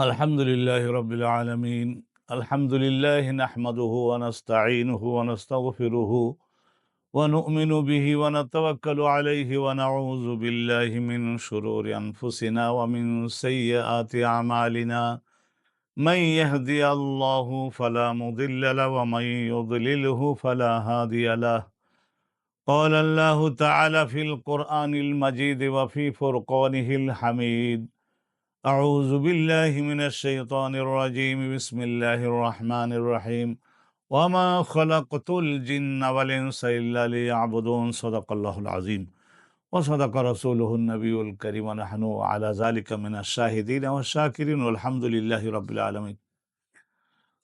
الحمد لله رب العالمين. الحمد لله نحمده ونستعينه ونستغفره ونؤمن به ونتوكل عليه ونعوذ بالله من شرور أنفسنا ومن سيئات أعمالنا. من يهدي الله فلا مضل له ومن يضلله فلا هادي له. قال الله تعالى في القرآن المجيد وفي فرقانه الحميد أعوذ بالله من الشيطان الرجيم بسم الله الرحمن الرحيم وما خلقت الجن والإنس إلا ليعبدون صدق الله العظيم وصدق رسوله النبي الكريم ونحن على ذلك من الشاهدين والشاكرين والحمد لله رب العالمين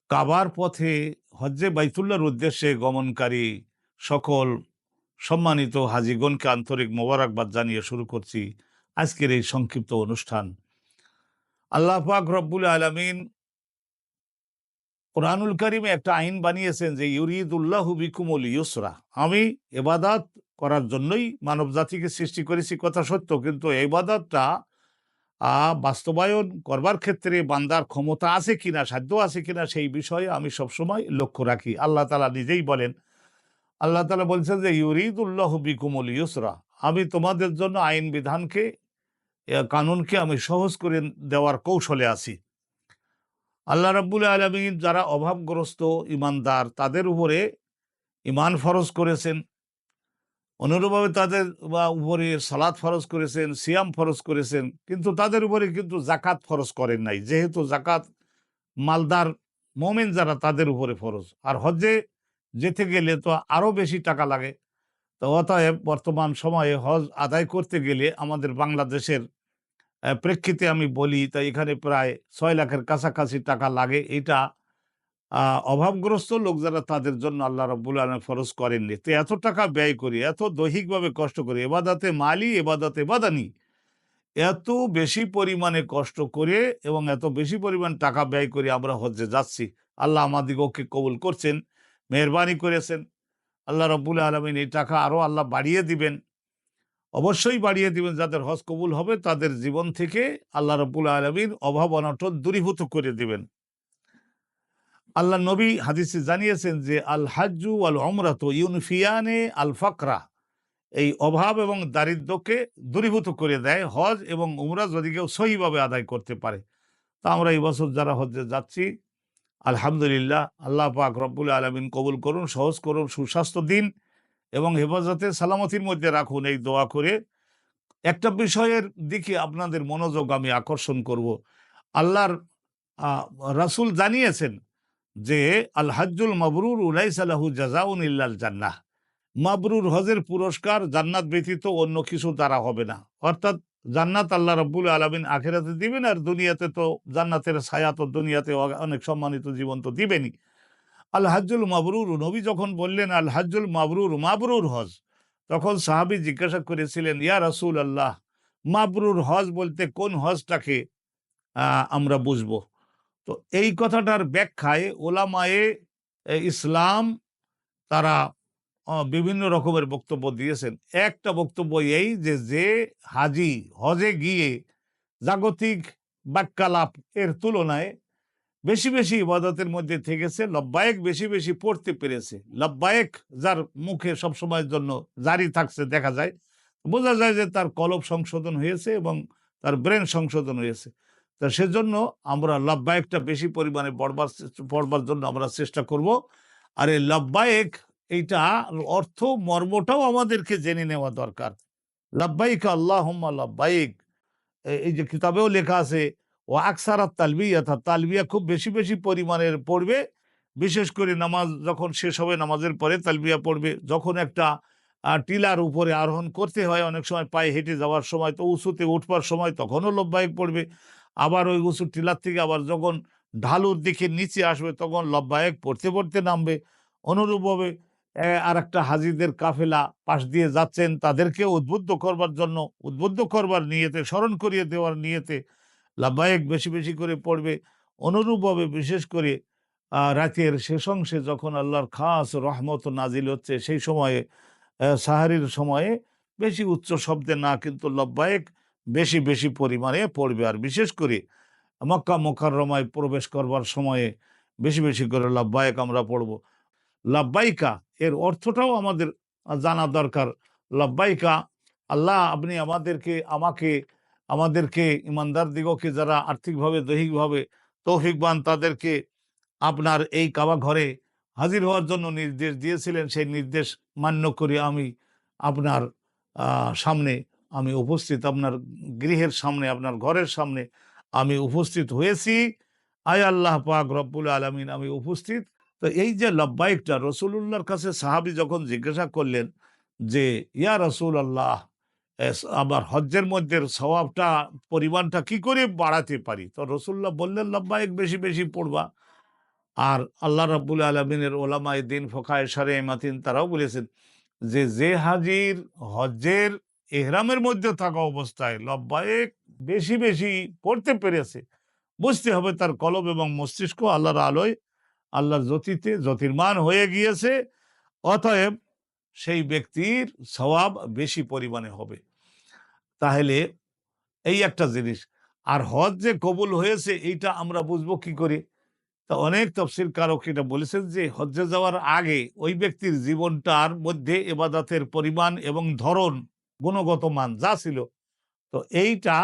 কাবার পথে হজ্জে বাইতুল্লাহর উদ্দেশ্যে গমনকারী সকল সম্মানিত হাজিগণকে আন্তরিক মোবারকবাদ জানিয়ে শুরু করছি আজকের এই সংক্ষিপ্ত অনুষ্ঠান আল্লাহ পাক রব্বুল আলমিন কোরআনুল করিমে একটা আইন বানিয়েছেন যে, ইউরিদুল্লাহ বিকুমুল ইউসরা। আমি এবাদাত করার জন্যই মানব জাতিকে সৃষ্টি করেছি, কথা সত্য। কিন্তু এবাদাতটা বাস্তবায়ন করবার ক্ষেত্রে বান্দার ক্ষমতা আছে কিনা, সাধ্য আছে কিনা, সেই বিষয়ে আমি সবসময় লক্ষ্য রাখি। আল্লাহ তালা নিজেই বলেন, আল্লাহ তালা বলছেন যে, ইউরিদুল্লাহ বিকুমুল ইউসরা। আমি তোমাদের জন্য আইন বিধানকে কানুনকে আমি সহজ করে দেওয়ার কৌশলে আছি। আল্লাহ রাব্বুল আলমিন যারা অভাবগ্রস্ত ইমানদার তাদের উপরে ইমান ফরজ করেছেন। অনুরূপভাবে তাদের বা উপরে সালাদ ফরজ করেছেন, সিয়াম ফরজ করেছেন, কিন্তু তাদের উপরে কিন্তু জাকাত ফরজ করেন নাই। যেহেতু জাকাত মালদার মোমেন যারা, তাদের উপরে ফরজ। আর হজ্জে যেতে গেলে তো আরও বেশি টাকা লাগে। তো অতএব বর্তমান সময়ে হজ আদায় করতে গেলে আমাদের বাংলাদেশের প্রেক্ষিতে আমি বলি তাই এখানে প্রায় ছয় লাখের কাছাকাছি টাকা লাগে। এটা অভাবগ্রস্ত লোক যারা তাদের জন্য আল্লাহ রব্বুল আলম ফরজ করেননি। তো এত টাকা ব্যয় করি, এত দৈহিকভাবে কষ্ট করি, এবাদাতে মালি, এবাদাতে বাদানি, এত বেশি পরিমাণে কষ্ট করে এবং এত বেশি পরিমাণ টাকা ব্যয় করে আমরা হজ্জে যাচ্ছি। আল্লাহ আমাদিগকে কবুল করছেন, মেহরবানি করেছেন। আল্লাহ রব্বুল আলমিন এই টাকা আরও আল্লাহ বাড়িয়ে দিবেন। অবশ্যই বাড়িয়ে দিবেন, যাদের হজ কবুল হবে তাদের জীবন থেকে আল্লাহ রব্বুল আলমিন অভাব অনটন দূরীভূত করে দিবেন। আল্লাহ নবী হাদিসে জানিয়েছেন যে, আল হাজ্জু আল অমরাত ইউনফিয়ানে আল ফাকরা। এই অভাব এবং দারিদ্র্যকে দূরীভূত করে দেয় হজ এবং উমরা যদি কেউ সহিভাবে আদায় করতে পারে। তা আমরা এই বছর যারা হজ্জে যাচ্ছি আলহামদুলিল্লাহ, আল্লাহ পাক রব্বুল আলমিন কবুল করুন, সহজ করুন, সুস্বাস্থ্য দিন এবং হেফাজতে সালামতির মধ্যে রাখুন এই দোয়া করে। একটা বিষয়ের দিকে আপনাদের মনোযোগ আমি আকর্ষণ করব। আল্লাহর রাসূল জানিয়েছেন যে, আল হাজ্জুল মাবরুর উলাইস আলাহু জাজাউন ইল্লাল জান্নাহ। মাবরুর হজের পুরস্কার জান্নাত ব্যতীত অন্য কিছু দ্বারা হবে না। অর্থাৎ জান্নাত আল্লাহ রব্বুল আলমিন আখেরাতে দিবেন আর দুনিয়াতে তো জান্নাতের ছায়া তো দুনিয়াতে অনেক সম্মানিত জীবন তো দিবেনই। আল হাজ্জুল মাবরুর, নবী যখন বললেন, আল হাজ্জুল মাবরুর মাবরুর হজ। তখন সাহাবী জিজ্ঞাসা করেছিলেন, ইয়া রাসূল আল্লাহ মাবরুর হজ বলতে কোন হজটাকে আমরা বুঝব? তো এই কথাটার ব্যাখ্যায় ওলামায়ে ইসলাম তারা বিভিন্ন রকমের বক্তব্য দিয়েছেন। একটা বক্তব্য এই যে যে হাজি হজে গিয়ে জাগতিক বাক্যালাপ এর তুলনায় বেশি বেশি ইবাদতের মধ্যে থেকেছে, লব্বায়েক বেশি বেশি পড়তে পেরেছে। লব্বায়েক যার মুখে সবসময়ের জন্য জারি থাকছে দেখা যায়। বোঝা যায় যে তার কলব সংশোধন হয়েছে এবং তার ব্রেন সংশোধন হয়েছে। তা সেজন্য আমরা লব্বায়েকটা বেশি পরিমাণে পড়বার পড়বার জন্য আমরা চেষ্টা করব। আর এই লব্বায়েক এইটা অর্থ মর্মটাও আমাদেরকে জেনে নেওয়া দরকার। লব্বাইক আল্লাহ লব্বাইক। এই যে কিতাবেও লেখা আছে ও আকসারাত তালবিয়া তালবিয়া খুব বেশি বেশি পরিমাণের পড়বে। বিশেষ করে নামাজ যখন শেষ হবে, নামাজের পরে তালবিয়া পড়বে। যখন একটা টিলার উপরে আরোহণ করতে হয়, অনেক সময় পায়ে হেঁটে যাওয়ার সময় তো উঁচুতে উঠবার সময় তখনও লব্বাইক পড়বে। আবার ওই উঁচু টিলার থেকে আবার যখন ঢালুর দিকে নিচে আসবে, তখন লব্বায়েক পড়তে পড়তে নামবে। অনুরূপভাবে আর একটা হাজিদের কাফেলা পাশ দিয়ে যাচ্ছেন, তাদেরকে উদ্বুদ্ধ করবার জন্য, উদ্বুদ্ধ করবার নিয়েতে, স্মরণ করিয়ে দেওয়ার নিয়েতে লাভবায়ক বেশি বেশি করে পড়বে। অনুরূপভাবে বিশেষ করে রাতের শেষ অংশে যখন আল্লাহর খাস রহমত নাজিল হচ্ছে, সেই সময়ে সাহারির সময়ে বেশি উচ্চ শব্দে না কিন্তু লব্বায়েক বেশি বেশি পরিমাণে পড়বে। আর বিশেষ করে মক্কা মোকাররমায় প্রবেশ করবার সময়ে বেশি বেশি করে লাভবায়ক আমরা পড়ব। লাভবাইকা এর অর্থটাও আমাদের জানা দরকার। লাভবাইকা আল্লাহ আপনি আমাদেরকে, আমাকে, আমাদেরকে ইমানদার দিগকে যারা আর্থিকভাবে, দৈহিকভাবে তৌফিকবান তাদেরকে আপনার এই কাবা ঘরে হাজির হওয়ার জন্য নির্দেশ দিয়েছিলেন, সেই নির্দেশ মান্য করে আমি আপনার সামনে আমি উপস্থিত, আপনার গৃহের সামনে, আপনার ঘরের সামনে আমি উপস্থিত হয়েছি। আয় আল্লাহ পাক রব্বুল আলমিন, আমি উপস্থিত তো এই যে লব্বাইকটা রসুল্লাহর কাছে সাহাবি যখন জিজ্ঞাসা করলেন যে, ইয়া রসুল আল্লাহ আবার হজ্জের মধ্যে স্বভাবটা পরিমাণটা কি করে বাড়াতে পারি? তো রসুল্লাহ বললেন, লব্বাইক বেশি বেশি পড়বা। আর আল্লাহ রাব্বুল আলমিনের ওলামায় দিন ফোকায় সারে মাতিন তারাও বলেছেন যে যে হাজির হজ্জের এহরামের মধ্যে থাকা অবস্থায় লব্বায়েক বেশি বেশি পড়তে পেরেছে, বুঝতে হবে তার কলব এবং মস্তিষ্ক আল্লাহর আলোয় আল্লাহর জ্যোতিতে জ্যোতির্মান হয়ে গিয়েছে, অতএব সেই ব্যক্তির স্বভাব বেশি পরিমাণে হবে। তাহলে এই একটা জিনিস, আর হজ যে কবুল হয়েছে এইটা আমরা বুঝব কি করে? তা অনেক তফসিল কারক এটা বলেছেন যে, হজ্জে যাওয়ার আগে ওই ব্যক্তির জীবনটার মধ্যে এবাদাতের পরিমাণ এবং ধরন, গুণগত মান যা ছিল, তো এইটা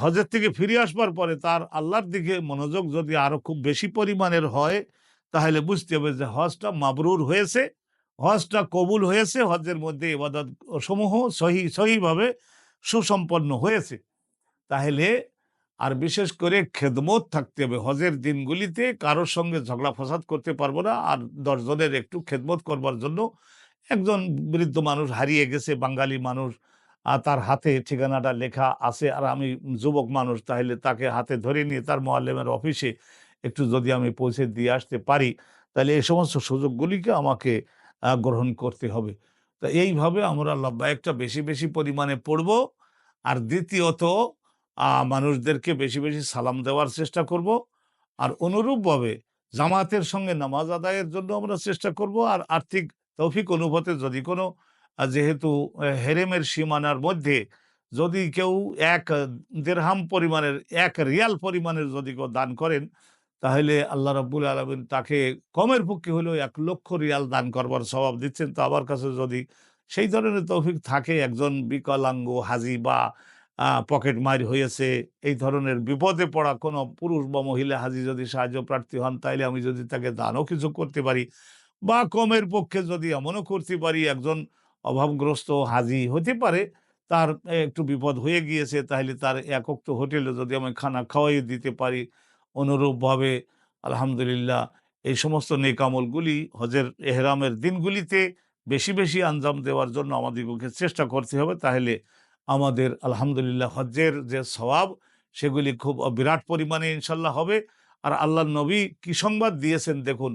হজের থেকে ফিরে আসবার পরে তার আল্লাহর দিকে মনোযোগ যদি আরও খুব বেশি পরিমাণের হয়, তাহলে বুঝতে হবে যে হজটা মাবরুর হয়েছে, হজটা কবুল হয়েছে, হজের মধ্যে এবাদত সমূহ সহি, সহিভাবে সুসম্পন্ন হয়েছে। তাহলে আর বিশেষ করে খেদমত থাকতে হবে। হজের দিনগুলিতে কারোর সঙ্গে ঝগড়া ফসাদ করতে পারব না, আর দশজনের একটু খেদমত করবার জন্য একজন বৃদ্ধ মানুষ হারিয়ে গেছে, বাঙালি মানুষ আর তার হাতে ঠিকানাটা লেখা আছে। আর আমি যুবক মানুষ, তাহলে তাকে হাতে ধরে নিয়ে তার মোয়াল্লেমের অফিসে একটু যদি আমি পৌঁছে দিয়ে আসতে পারি, তাহলে এই সমস্ত সুযোগগুলিকে আমাকে গ্রহণ করতে হবে। তা এইভাবে আমরা লব্বায়কটা বেশি বেশি পরিমাণে পড়ব। আর দ্বিতীয়ত মানুষদেরকে বেশি বেশি সালাম দেওয়ার চেষ্টা করব। আর অনুরূপভাবে জামাতের সঙ্গে নামাজ আদায়ের জন্য আমরা চেষ্টা করব। আর আর্থিক তৌফিক অনুভূতে যদি কোনো যেহেতু হেরেমের সীমানার মধ্যে যদি কেউ এক দেড়হাম পরিমাণের, এক রিয়াল পরিমাণের যদি কেউ দান করেন, তাহলে আল্লাহ রাব্বুল আলমিন তাকে কমের পক্ষে হলেও এক লক্ষ রিয়াল দান করবার স্বভাব দিচ্ছেন। তো আমার কাছে যদি সেই ধরনের তৌফিক থাকে, একজন বিকলাঙ্গ, হাজি বা পকেট মার হয়েছে এই ধরনের বিপদে পড়া কোনো পুরুষ বা মহিলা হাজি যদি সাহায্য প্রার্থী হন তাহলে আমি যদি তাকে দানও কিছু করতে পারি বা কমের পক্ষে যদি এমনও করতে পারি, একজন অভাবগ্রস্ত হাজি হতে পারে, তার একটু বিপদ হয়ে গিয়েছে, তাহলে তার একক তো হোটেলে যদি আমি খানা খাওয়াই দিতে পারি, অনুরূপভাবে আলহামদুলিল্লাহ এই সমস্ত নেকামলগুলি হজের এহরামের দিনগুলিতে বেশি বেশি আঞ্জাম দেওয়ার জন্য আমাদেরকে চেষ্টা করতে হবে, তাহলে আমাদের আলহামদুলিল্লাহ হজ্জের যে সওয়াব, সেগুলি খুব বিরাট পরিমাণে ইনশাল্লাহ হবে। আর আল্লাহ নবী কি সংবাদ দিয়েছেন দেখুন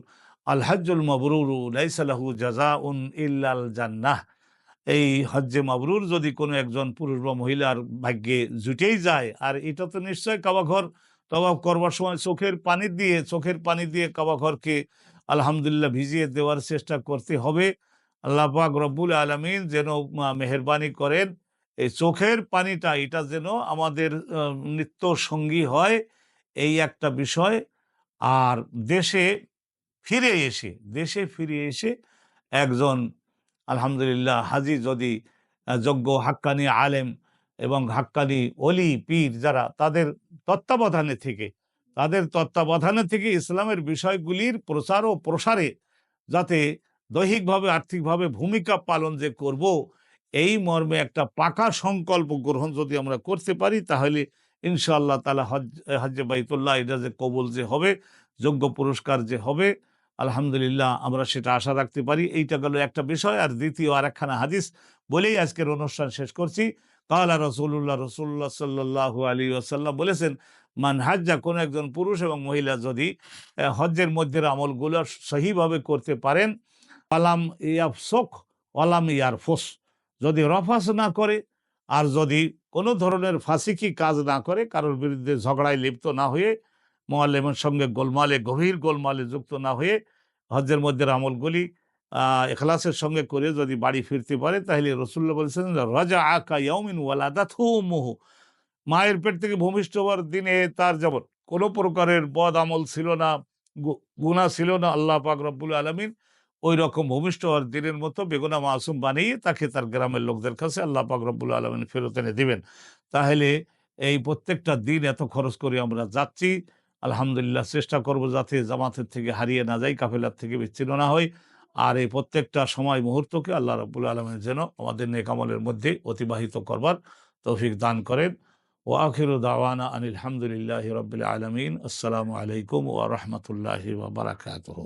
আল হজ্জুল মবরুরু লাইসালাহু জাজা উন ইল্লাল জান্নাহ। এই হজ্জে মাবরুর যদি কোনো একজন পুরুষ বা মহিলার ভাগ্যে জুটেই যায়, আর এটা তো নিশ্চয় কাবাঘর তবাব করবার সময় চোখের পানি দিয়ে, চোখের পানি দিয়ে কাবাঘরকে আলহামদুলিল্লাহ ভিজিয়ে দেওয়ার চেষ্টা করতে হবে। আল্লাহ পাক রব্বুল আলমিন যেন মেহেরবানি করেন, এই চোখের পানিটা, এটা যেন আমাদের নিত্য সঙ্গী হয়, এই একটা বিষয়। আর দেশে ফিরে এসে, দেশে ফিরে এসে একজন আলহামদুলিল্লাহ হাজি যদি যোগ্য হাক্কানি আলেম এবং হাক্কানি অলি পীর যারা, তাদের তত্ত্বাবধানে থেকে, তাদের তত্ত্বাবধানে থেকে ইসলামের বিষয়গুলির প্রচার ও প্রসারে যাতে দৈহিকভাবে, আর্থিকভাবে ভূমিকা পালন যে করব, এই মর্মে একটা পাকা সংকল্প গ্রহণ যদি আমরা করতে পারি, তাহলে ইনশাআল্লাহ তালা হজ হজ্জে বাইতুল্লাহ, এটা যে কবুল যে হবে, যোগ্য পুরস্কার যে হবে আলহামদুলিল্লাহ, আমরা সেটা আশা রাখতে পারি। এইটা গেল একটা বিষয়। আর দ্বিতীয় আর একখানা হাদিস বলেই আজকের অনুষ্ঠান শেষ করছি। কালা রসুল্লাহ রসুল্লাহ সাল্লাহ আলী আসাল্লাম বলেছেন, মান হাজ্জা, কোনো একজন পুরুষ এবং মহিলা যদি হজ্জের মধ্যের আমলগুলো সহিভাবে করতে পারেন আলাম ইয়াফসোক অলাম ইয়ারফোস। যদি রফাস না করে, আর যদি কোনো ধরনের ফাঁসিকি কাজ না করে, কারোর বিরুদ্ধে ঝগড়ায় লিপ্ত না হয়ে মোয়াল্লেমের সঙ্গে গোলমালে, গভীর গোলমালে যুক্ত না হয়ে হজ্জের মধ্যে আমলগুলি এখলাসের সঙ্গে করে যদি বাড়ি ফিরতে পারে, তাহলে রসুল্লাহ বলছেন রাজা আকা ইয়মিন ওয়ালাদাত মুহু মায়ের পেট থেকে ভূমিষ্ঠ হওয়ার দিনে তার যেমন কোনো প্রকারের বদ আমল ছিল না, গু- গুনাহ ছিল না, আল্লাহ পাক রব্বুল আলমিন ওই রকম ভূমিষ্ঠ হওয়ার দিনের মতো বেগুনা মাসুম বানিয়ে তাকে তার গ্রামের লোকদের কাছে আল্লাহ পাক রব্বুল আলমিন ফেরত এনে দিবেন। তাহলে এই প্রত্যেকটা দিন এত খরচ করে আমরা যাচ্ছি আলহামদুলিল্লাহ, চেষ্টা করব যাতে জামাতের থেকে হারিয়ে না যাই, কাফেলার থেকে বিচ্ছিন্ন না হই। আর এই প্রত্যেকটা সময় মুহূর্তকে আল্লাহ রবুল আলমের যেন আমাদের নেকামলের মধ্যে অতিবাহিত করবার তৌফিক দান করেন। ও আখির দাওয়ানা আনিল হামদুলিল্লাহ রবিল আলমিন। আসসালামু আলাইকুম ও রহমতুল্লাহ বারাকাতহ।